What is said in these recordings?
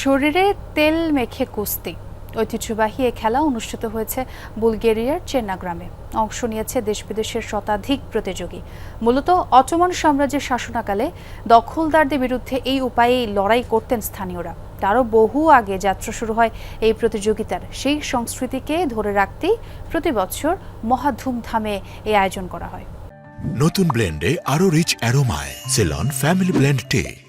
শরীরে তেল মেখে কুস্তি। ঐতিহ্যবাহী এ খেলা অনুষ্ঠিত হয়েছে বুলগেরিয়ার চেন্না গ্রামে অংশ নিয়েছে দেশ বিদেশের শতাধিক প্রতিযোগী। মূলত অটোমান সাম্রাজ্যের শাসনাকালে দখলদারদের বিরুদ্ধে এই উপায়েই লড়াই করতেন স্থানীয়রা। তারও বহু আগে যাত্রা শুরু হয় এই প্রতিযোগিতার। সেই সংস্কৃতিকে ধরে রাখতেই প্রতি বছর মহা ধুমধামে এই আয়োজন করা হয়। নতুন ব্লেন্ডে আরও রিচ অ্যারোমায়। সেলন ফ্যামিলি ব্লেন্ড টে।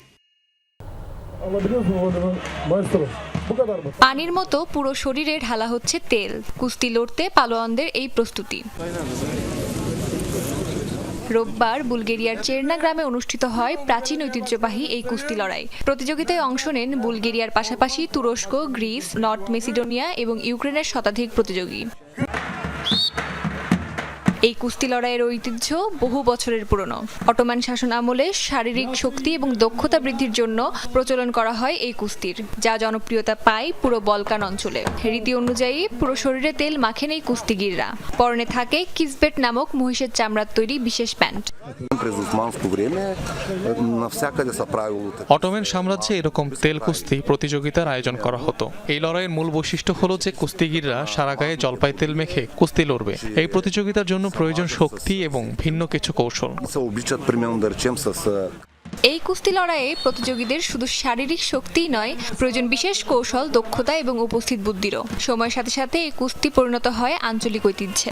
পানির মতো পুরো শরীরে ঢালা হচ্ছে তেল। কুস্তি লড়তে পালোয়ানদের এই প্রস্তুতি। রোববার বুলগেরিয়ার চেরনা গ্রামে অনুষ্ঠিত হয় প্রাচীন ঐতিহ্যবাহী এই কুস্তি লড়াই। প্রতিযোগিতায় অংশ নেন বুলগেরিয়ার পাশাপাশি তুরস্ক, গ্রিস, নর্থ মেসিডোনিয়া এবং ইউক্রেনের শতাধিক প্রতিযোগী। এই কুস্তি লড়াইয়ের ঐতিহ্য বহু বছরের পুরনো। অটোমান শাসন আমলে শারীরিক শক্তি এবং দক্ষতা বৃদ্ধির জন্য প্রচলন করা হয় এই কুস্তির যা জনপ্রিয়তা পায় পুরো বলকান অঞ্চলে। রীতি অনুযায়ী পুরো শরীরে তেল মাখেন এই কুস্তিগিররা। পরনে থাকে কিসবেট নামক মহিষের চামড়ার তৈরি বিশেষ প্যান্ট। অটোমেন সাম্রাজ্যে এরকম তেল কুস্তি প্রতিযোগিতার আয়োজন করা হতো। এই লড়াইয়ের মূল বৈশিষ্ট্য হলো যে কুস্তিগিররা সারা গায়ে জলপাই তেল মেখে কুস্তি লড়বে। এই প্রতিযোগিতার জন্য প্রয়োজন শক্তি এবং ভিন্ন কিছু কৌশল। এই কুস্তি লড়াইয়ে প্রতিযোগীদের শুধু শারীরিক শক্তি নয়, প্রয়োজন বিশেষ কৌশল, দক্ষতা এবং উপস্থিত বুদ্ধিরও। সময়ের সাথে সাথে এই কুস্তি পরিণত হয় আঞ্চলিক ঐতিহ্যে।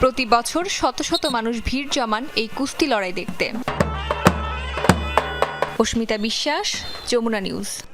প্রতি বছর শত শত মানুষ ভিড় জমান এই কুস্তি লড়াই দেখতে। অস্মিতা বিশ্বাস, যমুনা নিউজ।